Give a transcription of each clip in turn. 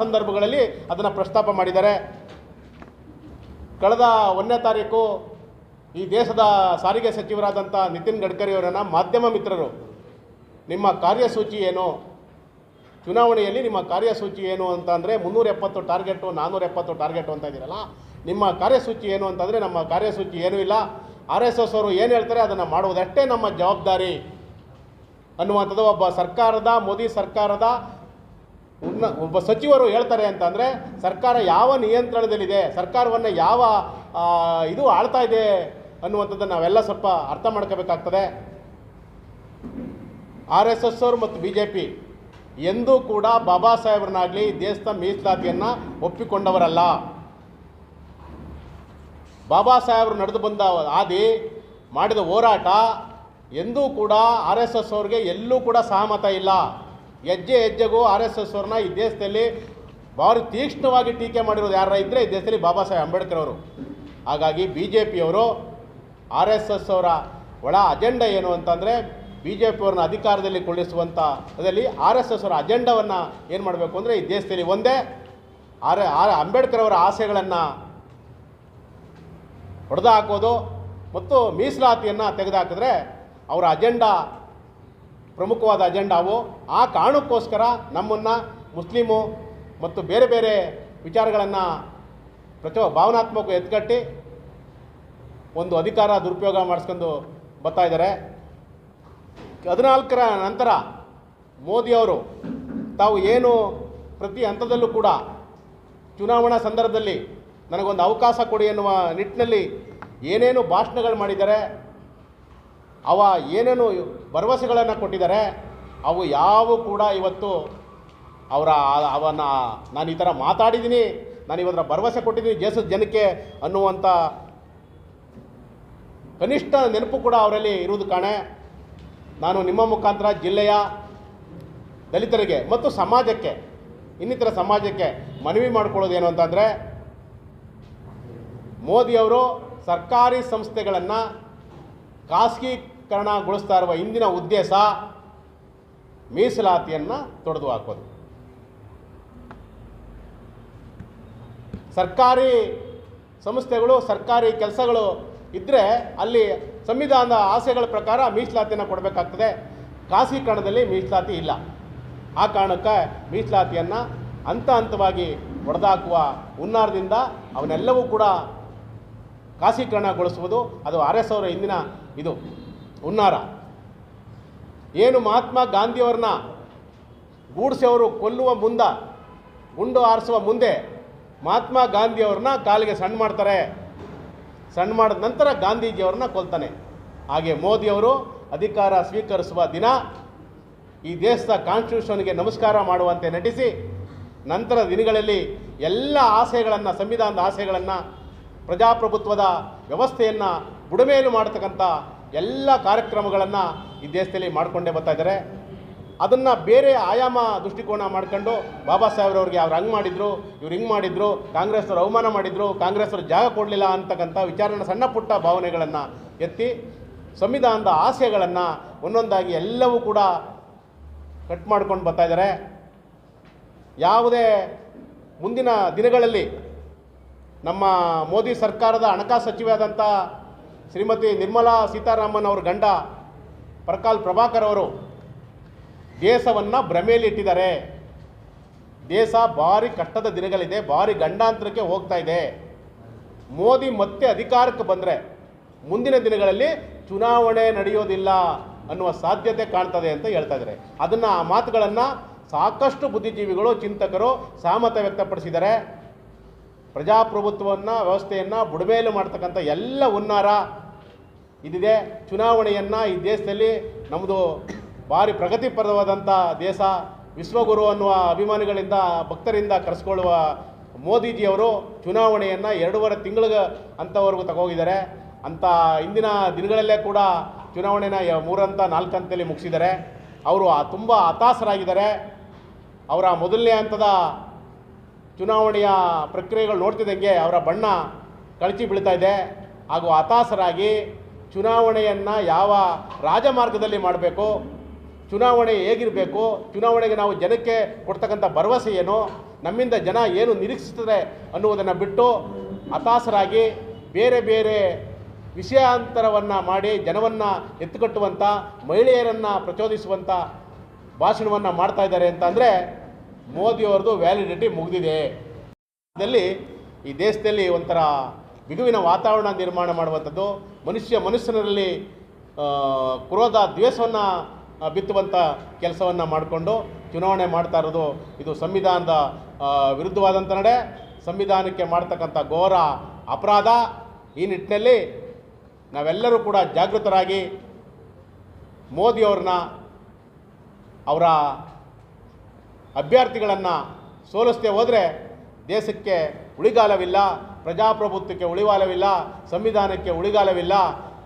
ಸಂದರ್ಭಗಳಲ್ಲಿ ಅದನ್ನು ಪ್ರಸ್ತಾಪ ಮಾಡಿದ್ದಾರೆ. ಕಳೆದ ಒಂದನೇ ತಾರೀಕು ಈ ದೇಶದ ಸಾರಿಗೆ ಸಚಿವರಾದಂಥ ನಿತಿನ್ ಗಡ್ಕರಿ ಅವರನ್ನು ಮಾಧ್ಯಮ ಮಿತ್ರರು, ನಿಮ್ಮ ಕಾರ್ಯಸೂಚಿ ಏನು? ಚುನಾವಣೆಯಲ್ಲಿ ನಿಮ್ಮ ಕಾರ್ಯಸೂಚಿ ಏನು ಅಂತ ಅಂದರೆ ಮುನ್ನೂರ ಎಪ್ಪತ್ತು ಟಾರ್ಗೆಟು ನಾನ್ನೂರ ಎಪ್ಪತ್ತು ಟಾರ್ಗೆಟು ಅಂತ ಇದ್ದೀರಲ್ಲ ನಿಮ್ಮ ಕಾರ್ಯಸೂಚಿ ಏನು ಅಂತಂದರೆ ನಮ್ಮ ಕಾರ್ಯಸೂಚಿ ಏನೂ ಇಲ್ಲ. ಆರ್ ಎಸ್ ಎಸ್ ಅವರು ಏನು ಹೇಳ್ತಾರೆ ಅದನ್ನು ಮಾಡುವುದಷ್ಟೇ ನಮ್ಮ ಜವಾಬ್ದಾರಿ ಅನ್ನುವಂಥದ್ದು ಒಬ್ಬ ಸರ್ಕಾರದ, ಮೋದಿ ಸರ್ಕಾರದ ಒಬ್ಬ ಸಚಿವರು ಹೇಳ್ತಾರೆ ಅಂತಂದರೆ ಸರ್ಕಾರ ಯಾವ ನಿಯಂತ್ರಣದಲ್ಲಿದೆ, ಸರ್ಕಾರವನ್ನು ಯಾವ ಇದು ಆಳ್ತಾ ಇದೆ ಅನ್ನುವಂಥದ್ದನ್ನು ನಾವೆಲ್ಲ ಸ್ವಲ್ಪ ಅರ್ಥ ಮಾಡ್ಕೋಬೇಕಾಗ್ತದೆ. ಆರ್ ಎಸ್ ಎಸ್ ಅವರು ಮತ್ತು ಬಿ ಜೆ ಪಿ ಎಂದೂ ಕೂಡ ಬಾಬಾ ಸಾಹೇಬ್ರನ್ನಾಗಲಿ ದೇಶದ ಮೀಸಲಾತಿಯನ್ನು ಒಪ್ಪಿಕೊಂಡವರಲ್ಲ. ಬಾಬಾ ಸಾಹೇಬರು ನಡೆದು ಬಂದ ಆದಿ ಮಾಡಿದ ಹೋರಾಟ ಎಂದೂ ಕೂಡ ಆರ್ ಎಸ್ ಎಸ್ ಅವ್ರಿಗೆ ಎಲ್ಲೂ ಕೂಡ ಸಹಮತ ಇಲ್ಲ. ಹೆಜ್ಜೆ ಹೆಜ್ಜೆಗೂ ಆರ್ ಎಸ್ ಎಸ್ ಅವ್ರನ್ನ ಈ ದೇಶದಲ್ಲಿ ಭಾರಿ ತೀಕ್ಷ್ಣವಾಗಿ ಟೀಕೆ ಮಾಡಿರೋದು ಯಾರ ಇದ್ದರೆ ಈ ದೇಶದಲ್ಲಿ ಬಾಬಾ ಸಾಹೇಬ್ ಅಂಬೇಡ್ಕರ್ ಅವರು. ಹಾಗಾಗಿ ಬಿ ಜೆ ಪಿಯವರು ಆರ್ ಎಸ್ ಎಸ್ ಅವರ ಒಳ ಅಜೆಂಡಾ ಏನು ಅಂತಂದರೆ ಬಿ ಜೆ ಪಿಯವ್ರನ್ನ ಅಧಿಕಾರದಲ್ಲಿ ಕೊಳ್ಳಿಸುವಂಥ ಅದರಲ್ಲಿ ಆರ್ ಎಸ್ ಎಸ್ ಅವರ ಅಜೆಂಡವನ್ನು ಏನು ಮಾಡಬೇಕು ಅಂದರೆ ಈ ದೇಶದಲ್ಲಿ ಒಂದೇ ಆರ್ ಆರ್ ಅಂಬೇಡ್ಕರ್ ಅವರ ಆಸೆಗಳನ್ನು ಹೊಡೆದು ಹಾಕೋದು ಮತ್ತು ಮೀಸಲಾತಿಯನ್ನು ತೆಗೆದುಹಾಕಿದ್ರೆ ಅವರ ಅಜೆಂಡಾ ಪ್ರಮುಖವಾದ ಅಜೆಂಡಾವು ಆ ಕಾರಣಕ್ಕೋಸ್ಕರ ನಮ್ಮನ್ನು ಮುಸ್ಲಿಮು ಮತ್ತು ಬೇರೆ ಬೇರೆ ವಿಚಾರಗಳನ್ನು ಪ್ರಚೋ ಭಾವನಾತ್ಮಕ ಎತ್ಕಟ್ಟಿ ಒಂದು ಅಧಿಕಾರ ದುರುಪಯೋಗ ಮಾಡಿಸ್ಕೊಂಡು ಬರ್ತಾ ಇದ್ದಾರೆ. ಹದಿನಾಲ್ಕರ ನಂತರ ಮೋದಿಯವರು ತಾವು ಏನು ಪ್ರತಿ ಹಂತದಲ್ಲೂ ಕೂಡ ಚುನಾವಣಾ ಸಂದರ್ಭದಲ್ಲಿ ನನಗೊಂದು ಅವಕಾಶ ಕೊಡಿ ಎನ್ನುವ ನಿಟ್ಟಿನಲ್ಲಿ ಏನೇನು ಭಾಷಣಗಳು ಮಾಡಿದ್ದಾರೆ ಅವ ಏನೇನು ಭರವಸೆಗಳನ್ನು ಕೊಟ್ಟಿದ್ದಾರೆ, ಅವು ಯಾವ ಕೂಡ ಇವತ್ತು ಅವರ ಅವನ್ನ ನಾನು ಈ ಥರ ಮಾತಾಡಿದ್ದೀನಿ, ನಾನು ಇವತ್ತರ ಭರವಸೆ ಕೊಟ್ಟಿದ್ದೀನಿ ದೇಶದ ಜನಕ್ಕೆ ಅನ್ನುವಂಥ ಕನಿಷ್ಠ ನೆನಪು ಕೂಡ ಅವರಲ್ಲಿ ಇರುವುದು ಕಾಣೆ. ನಾನು ನಿಮ್ಮ ಮುಖಾಂತರ ಜಿಲ್ಲೆಯ ದಲಿತರಿಗೆ ಮತ್ತು ಸಮಾಜಕ್ಕೆ, ಇನ್ನಿತರ ಸಮಾಜಕ್ಕೆ ಮನವಿ ಮಾಡಿಕೊಳ್ಳೋದೇನು ಅಂತಂದರೆ ಮೋದಿಯವರು ಸರ್ಕಾರಿ ಸಂಸ್ಥೆಗಳನ್ನು ಖಾಸಗೀಕರಣಗೊಳಿಸ್ತಾ ಇರುವ ಇಂದಿನ ಉದ್ದೇಶ ಮೀಸಲಾತಿಯನ್ನು ತೊಡೆದು ಹಾಕೋದು. ಸರ್ಕಾರಿ ಸಂಸ್ಥೆಗಳು, ಸರ್ಕಾರಿ ಕೆಲಸಗಳು ಇದ್ದರೆ ಅಲ್ಲಿ ಸಂವಿಧಾನದ ಆಸೆಗಳ ಪ್ರಕಾರ ಮೀಸಲಾತಿಯನ್ನು ಕೊಡಬೇಕಾಗ್ತದೆ. ಖಾಸಗೀಕರಣದಲ್ಲಿ ಮೀಸಲಾತಿ ಇಲ್ಲ. ಆ ಕಾರಣಕ್ಕೆ ಮೀಸಲಾತಿಯನ್ನು ಹಂತ ಹಂತವಾಗಿ ಹೊಡೆದಾಕುವ ಹುನ್ನಾರದಿಂದ ಅವನ್ನೆಲ್ಲವೂ ಕೂಡ ಖಾಸಗೀಕರಣಗೊಳಿಸುವುದು. ಅದು ಆರ್ ಎಸ್ ಅವರ ಹಿಂದಿನ ಇದು. ಹುನ್ನಾರ. ಏನು ಮಹಾತ್ಮ ಗಾಂಧಿಯವ್ರನ್ನ ಗೂಡ್ಸೆ ಅವರು ಕೊಲ್ಲುವ ಮುಂದ, ಗುಂಡು ಆರಿಸುವ ಮುಂದೆ ಮಹಾತ್ಮ ಗಾಂಧಿಯವ್ರನ್ನ ಕಾಲಿಗೆ ಸಣ್ಣ ಮಾಡ್ತಾರೆ. ಸಣ್ಣ ಮಾಡಿದ ನಂತರ ಗಾಂಧೀಜಿಯವ್ರನ್ನ ಕೊಲ್ತಾನೆ. ಹಾಗೆ ಮೋದಿಯವರು ಅಧಿಕಾರ ಸ್ವೀಕರಿಸುವ ದಿನ ಈ ದೇಶದ ಕಾನ್ಸ್ಟಿಟ್ಯೂಷನ್ಗೆ ನಮಸ್ಕಾರ ಮಾಡುವಂತೆ ನಟಿಸಿ ನಂತರ ದಿನಗಳಲ್ಲಿ ಎಲ್ಲ ಆಸೆಗಳನ್ನು, ಸಂವಿಧಾನದ ಆಸೆಗಳನ್ನು, ಪ್ರಜಾಪ್ರಭುತ್ವದ ವ್ಯವಸ್ಥೆಯನ್ನು ಬುಡಮೇಲು ಮಾಡತಕ್ಕಂಥ ಎಲ್ಲ ಕಾರ್ಯಕ್ರಮಗಳನ್ನು ಈ ದೇಶದಲ್ಲಿ ಮಾಡಿಕೊಂಡೇ ಬರ್ತಾ ಇದ್ದಾರೆ. ಅದನ್ನು ಬೇರೆ ಆಯಾಮ ದೃಷ್ಟಿಕೋನ ಮಾಡ್ಕೊಂಡು ಬಾಬಾ ಸಾಹೇಬ್ರವ್ರಿಗೆ ಅವ್ರು ಹಂಗೆ ಮಾಡಿದ್ರು, ಇವ್ರು ಹಿಂಗೆ ಮಾಡಿದ್ರು, ಕಾಂಗ್ರೆಸ್ನವ್ರು ಅವಮಾನ ಮಾಡಿದ್ರು, ಕಾಂಗ್ರೆಸ್ನವ್ರು ಜಾಗ ಕೊಡಲಿಲ್ಲ ಅಂತಕ್ಕಂಥ ವಿಚಾರನ ಸಣ್ಣ ಪುಟ್ಟ ಭಾವನೆಗಳನ್ನು ಎತ್ತಿ ಸಂವಿಧಾನದ ಆಸೆಗಳನ್ನು ಒಂದೊಂದಾಗಿ ಎಲ್ಲವೂ ಕೂಡ ಕಟ್ ಮಾಡ್ಕೊಂಡು ಬರ್ತಾ ಇದ್ದಾರೆ. ಯಾವುದೇ ಮುಂದಿನ ದಿನಗಳಲ್ಲಿ ನಮ್ಮ ಮೋದಿ ಸರ್ಕಾರದ ಹಣಕಾಸು ಸಚಿವೆಯಾದಂಥ ಶ್ರೀಮತಿ ನಿರ್ಮಲಾ ಸೀತಾರಾಮನ್ ಅವರ ಗಂಡ ಪ್ರಕಾಲ್ ಪ್ರಭಾಕರ್ ಅವರು ದೇಶವನ್ನು ಭ್ರಮೆಯಲ್ಲಿಟ್ಟಿದ್ದಾರೆ. ದೇಶ ಭಾರಿ ಕಷ್ಟದ ದಿನಗಳಿದೆ, ಭಾರಿ ಗಂಡಾಂತರಕ್ಕೆ ಹೋಗ್ತಾ ಇದೆ. ಮೋದಿ ಮತ್ತೆ ಅಧಿಕಾರಕ್ಕೆ ಬಂದರೆ ಮುಂದಿನ ದಿನಗಳಲ್ಲಿ ಚುನಾವಣೆ ನಡೆಯೋದಿಲ್ಲ ಅನ್ನುವ ಸಾಧ್ಯತೆ ಕಾಣ್ತದೆ ಅಂತ ಹೇಳ್ತಾ ಇದ್ದಾರೆ. ಅದನ್ನು ಆ ಮಾತುಗಳನ್ನು ಸಾಕಷ್ಟು ಬುದ್ಧಿಜೀವಿಗಳು, ಚಿಂತಕರು ಸಹಮತ ವ್ಯಕ್ತಪಡಿಸಿದ್ದಾರೆ. ಪ್ರಜಾಪ್ರಭುತ್ವವನ್ನು, ವ್ಯವಸ್ಥೆಯನ್ನು ಬುಡಮೇಲು ಮಾಡ್ತಕ್ಕಂಥ ಎಲ್ಲ ಹುನ್ನಾರ ಇದಿದೆ. ಚುನಾವಣೆಯನ್ನು ಈ ದೇಶದಲ್ಲಿ ನಮ್ಮದು ಭಾರಿ ಪ್ರಗತಿಪರವಾದಂಥ ದೇಶ, ವಿಶ್ವಗುರು ಅನ್ನುವ ಅಭಿಮಾನಿಗಳಿಂದ, ಭಕ್ತರಿಂದ ಕರೆಸ್ಕೊಳ್ಳುವ ಮೋದಿಜಿಯವರು ಚುನಾವಣೆಯನ್ನು ಎರಡೂವರೆ ತಿಂಗಳಿಗೆ ಅಂಥವರೆಗೂ ತಗೋಗಿದ್ದಾರೆ. ಅಂತ ಇಂದಿನ ದಿನಗಳಲ್ಲೇ ಕೂಡ ಚುನಾವಣೆನ ಮೂರಂತ ನಾಲ್ಕು ಹಂತದಲ್ಲಿ ಮುಗಿಸಿದ್ದಾರೆ. ಅವರು ತುಂಬ ಹತಾಶರಾಗಿದ್ದಾರೆ. ಅವರ ಮೊದಲನೇ ಹಂತದ ಚುನಾವಣೆಯ ಪ್ರಕ್ರಿಯೆಗಳು ನೋಡ್ತಿದ್ದಂಗೆ ಅವರ ಬಣ್ಣ ಕಳಚಿ ಬೀಳ್ತಾ ಇದೆ. ಹಾಗೂ ಹತಾಸರಾಗಿ ಚುನಾವಣೆಯನ್ನು ಯಾವ ರಾಜಮಾರ್ಗದಲ್ಲಿ ಮಾಡಬೇಕು, ಚುನಾವಣೆ ಹೇಗಿರಬೇಕು, ಚುನಾವಣೆಗೆ ನಾವು ಜನಕ್ಕೆ ಕೊಡ್ತಕ್ಕಂಥ ಭರವಸೆ ಏನು, ನಮ್ಮಿಂದ ಜನ ಏನು ನಿರೀಕ್ಷಿಸ್ತದೆ ಅನ್ನುವುದನ್ನು ಬಿಟ್ಟು ಹತಾಸರಾಗಿ ಬೇರೆ ಬೇರೆ ವಿಷಯಾಂತರವನ್ನು ಮಾಡಿ ಜನವನ್ನು ಎತ್ತುಕಟ್ಟುವಂಥ ಮಹಿಳೆಯರನ್ನು ಪ್ರಚೋದಿಸುವಂಥ ಭಾಷಣವನ್ನು ಮಾಡ್ತಾ ಇದ್ದಾರೆ ಅಂತ ಮೋದಿಯವ್ರದ್ದು ವ್ಯಾಲಿಡಿಟಿ ಮುಗಿದಿದೆ. ಅದರಲ್ಲಿ ಈ ದೇಶದಲ್ಲಿ ಒಂಥರ ಬಿಗುವಿನ ವಾತಾವರಣ ನಿರ್ಮಾಣ ಮಾಡುವಂಥದ್ದು, ಮನುಷ್ಯ ಮನುಷ್ಯನಲ್ಲಿ ಕ್ರೋಧ ದ್ವೇಷವನ್ನು ಬಿತ್ತುವಂಥ ಕೆಲಸವನ್ನು ಮಾಡಿಕೊಂಡು ಚುನಾವಣೆ ಮಾಡ್ತಾ ಇರೋದು ಇದು ಸಂವಿಧಾನದ ವಿರುದ್ಧವಾದಂಥ ನಡೆ. ಸಂವಿಧಾನಕ್ಕೆ ಮಾಡ್ತಕ್ಕಂಥ ಘೋರ ಅಪರಾಧ. ಈ ನಿಟ್ಟಿನಲ್ಲಿ ನಾವೆಲ್ಲರೂ ಕೂಡ ಜಾಗೃತರಾಗಿ ಮೋದಿಯವ್ರನ್ನ ಅವರ ಅಭ್ಯರ್ಥಿಗಳನ್ನು ಸೋಲಿಸ್ತೇ ಹೋದರೆ ದೇಶಕ್ಕೆ ಉಳಿಗಾಲವಿಲ್ಲ, ಪ್ರಜಾಪ್ರಭುತ್ವಕ್ಕೆ ಉಳಿಗಾಲವಿಲ್ಲ, ಸಂವಿಧಾನಕ್ಕೆ ಉಳಿಗಾಲವಿಲ್ಲ,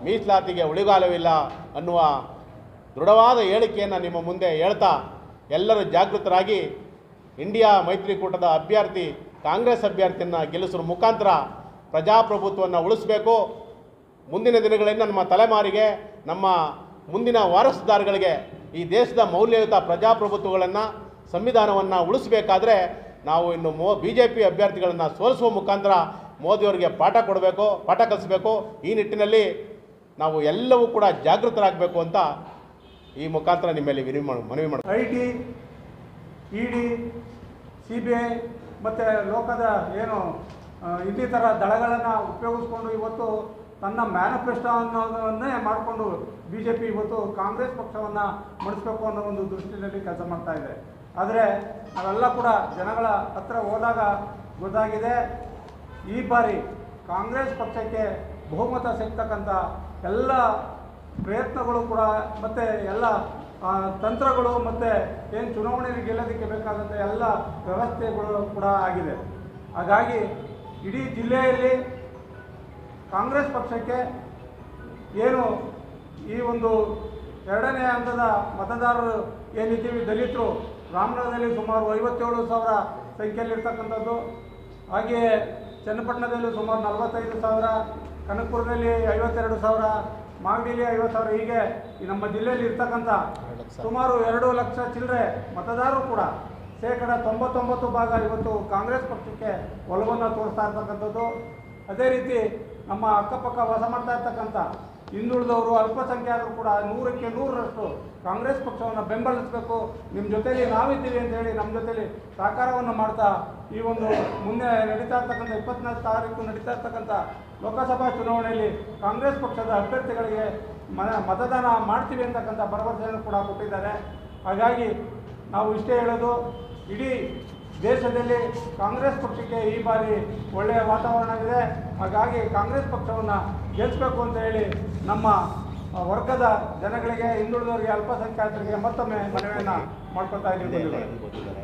ಮೀಸಲಾತಿಗೆ ಉಳಿಗಾಲವಿಲ್ಲ ಅನ್ನುವ ದೃಢವಾದ ಹೇಳಿಕೆಯನ್ನು ನಿಮ್ಮ ಮುಂದೆ ಹೇಳ್ತಾ ಎಲ್ಲರೂ ಜಾಗೃತರಾಗಿ ಇಂಡಿಯಾ ಮೈತ್ರಿಕೂಟದ ಅಭ್ಯರ್ಥಿ, ಕಾಂಗ್ರೆಸ್ ಅಭ್ಯರ್ಥಿಯನ್ನು ಗೆಲ್ಲಿಸುವ ಮುಖಾಂತರ ಪ್ರಜಾಪ್ರಭುತ್ವವನ್ನು ಉಳಿಸಬೇಕು. ಮುಂದಿನ ದಿನಗಳಿಂದ ನಮ್ಮ ತಲೆಮಾರಿಗೆ, ನಮ್ಮ ಮುಂದಿನ ವಾರಸುದಾರಗಳಿಗೆ ಈ ದೇಶದ ಮೌಲ್ಯಯುತ ಪ್ರಜಾಪ್ರಭುತ್ವಗಳನ್ನು ಸಂವಿಧಾನವನ್ನು ಉಳಿಸಬೇಕಾದ್ರೆ ನಾವು ಇನ್ನು ಮೋ ಬಿ ಜೆ ಪಿ ಅಭ್ಯರ್ಥಿಗಳನ್ನು ಸೋಲಿಸುವ ಮುಖಾಂತರ ಮೋದಿಯವರಿಗೆ ಪಾಠ ಕೊಡಬೇಕು, ಪಾಠ ಕಲಿಸಬೇಕು. ಈ ನಿಟ್ಟಿನಲ್ಲಿ ನಾವು ಎಲ್ಲವೂ ಕೂಡ ಜಾಗೃತರಾಗಬೇಕು ಅಂತ ಈ ಮುಖಾಂತರ ನಿಮ್ಮಲ್ಲಿ ವಿನವಿ ಮಾಡ್- ಮನವಿ ಮಾಡ್ತೀವಿ I T E D C B I ಮತ್ತು ಲೋಕದ ಏನು ಇನ್ನಿತರ ದಳಗಳನ್ನು ಉಪಯೋಗಿಸ್ಕೊಂಡು ಇವತ್ತು ತನ್ನ ಮ್ಯಾನಿಫೆಸ್ಟೋ ಅನ್ನೋದನ್ನೇ ಮಾಡಿಕೊಂಡು ಬಿ ಜೆ ಪಿ ಇವತ್ತು ಕಾಂಗ್ರೆಸ್ ಪಕ್ಷವನ್ನು ಮಡಿಸ್ಬೇಕು ಅನ್ನೋ ಒಂದು ದೃಷ್ಟಿಯಲ್ಲಿ ಕೆಲಸ ಮಾಡ್ತಾ ಇದೆ. ಆದರೆ ಅವೆಲ್ಲ ಕೂಡ ಜನಗಳ ಹತ್ರ ಹೋದಾಗ ಗೊತ್ತಾಗಿದೆ, ಈ ಬಾರಿ ಕಾಂಗ್ರೆಸ್ ಪಕ್ಷಕ್ಕೆ ಬಹುಮತ ಸಿಗ್ತಕ್ಕಂಥ ಎಲ್ಲ ಪ್ರಯತ್ನಗಳು ಕೂಡ ಮತ್ತು ಎಲ್ಲ ತಂತ್ರಗಳು ಮತ್ತು ಏನು ಚುನಾವಣೆಯಲ್ಲಿ ಗೆಲ್ಲೋದಕ್ಕೆ ಬೇಕಾದಂಥ ಎಲ್ಲ ವ್ಯವಸ್ಥೆಗಳು ಕೂಡ ಆಗಿದೆ. ಹಾಗಾಗಿ ಇಡೀ ಜಿಲ್ಲೆಯಲ್ಲಿ ಕಾಂಗ್ರೆಸ್ ಪಕ್ಷಕ್ಕೆ ಏನು ಈ ಒಂದು ಎರಡನೇ ಹಂತದ ಮತದಾರರು ಏನಿದ್ದೀವಿ ದಲಿತರು, ರಾಮನಗರದಲ್ಲಿ ಸುಮಾರು ಐವತ್ತೇಳು ಸಾವಿರ ಸಂಖ್ಯೆಯಲ್ಲಿರ್ತಕ್ಕಂಥದ್ದು. ಹಾಗೆಯೇ ಚನ್ನಪಟ್ಟಣದಲ್ಲಿ ಸುಮಾರು ನಲವತ್ತೈದು ಸಾವಿರ, ಕನಕಪುರದಲ್ಲಿ ಐವತ್ತೆರಡು ಸಾವಿರ ಮಾಗಡಿಲಿ ಐವತ್ತು ಸಾವಿರ, ಹೀಗೆ ನಮ್ಮ ಜಿಲ್ಲೆಯಲ್ಲಿ ಇರ್ತಕ್ಕಂಥ ಸುಮಾರು ಎರಡು ಲಕ್ಷ ಚಿಲ್ಲರೆ ಮತದಾರರು ಕೂಡ ಶೇಕಡ ತೊಂಬತ್ತೊಂಬತ್ತು ಭಾಗ ಇವತ್ತು ಕಾಂಗ್ರೆಸ್ ಪಕ್ಷಕ್ಕೆ ಒಲವನ್ನು ತೋರಿಸ್ತಾ ಇರ್ತಕ್ಕಂಥದ್ದು. ಅದೇ ರೀತಿ ನಮ್ಮ ಅಕ್ಕಪಕ್ಕ ವಾಸ ಮಾಡ್ತಾ ಇರ್ತಕ್ಕಂಥ ಹಿಂದುಳಿದವರು ಅಲ್ಪಸಂಖ್ಯಾತರು ಕೂಡ ನೂರಕ್ಕೆ ನೂರರಷ್ಟು ಕಾಂಗ್ರೆಸ್ ಪಕ್ಷವನ್ನು ಬೆಂಬಲಿಸಬೇಕು. ನಿಮ್ಮ ಜೊತೆಯಲ್ಲಿ ನಾವಿದ್ದೀವಿ ಅಂತ ಹೇಳಿ ನಮ್ಮ ಜೊತೆಯಲ್ಲಿ ಸಹಕಾರವನ್ನು ಮಾಡ್ತಾ ಈ ಒಂದು ಮುಂದೆ ನಡೀತಾ ಇರ್ತಕ್ಕಂಥ ಇಪ್ಪತ್ನಾಲ್ಕು ತಾರೀಕು ನಡೀತಾ ಇರ್ತಕ್ಕಂಥ ಲೋಕಸಭಾ ಚುನಾವಣೆಯಲ್ಲಿ ಕಾಂಗ್ರೆಸ್ ಪಕ್ಷದ ಅಭ್ಯರ್ಥಿಗಳಿಗೆ ಮತದಾನ ಮಾಡ್ತೀವಿ ಅಂತಕ್ಕಂಥ ಭರವಸೆಯನ್ನು ಕೂಡ ಕೊಟ್ಟಿದ್ದಾರೆ. ಹಾಗಾಗಿ ನಾವು ಇಷ್ಟೇ ಹೇಳೋದು, ಇಡೀ ದೇಶದಲ್ಲಿ ಕಾಂಗ್ರೆಸ್ ಪಕ್ಷಕ್ಕೆ ಈ ಬಾರಿ ಒಳ್ಳೆಯ ವಾತಾವರಣ ಇದೆ ಹಾಗಾಗಿ ಕಾಂಗ್ರೆಸ್ ಪಕ್ಷವನ್ನು ಗೆಲ್ಲಿಸಬೇಕು ಅಂತ ಹೇಳಿ ನಮ್ಮ ವರ್ಗದ ಜನಗಳಿಗೆ ಹಿಂದುಳಿದವರಿಗೆ, ಅಲ್ಪಸಂಖ್ಯಾತರಿಗೆ ಮತ್ತೊಮ್ಮೆ ಮನವಿಯನ್ನು ಮಾಡ್ಕೊತಾ ಇದ್ದೀವಿ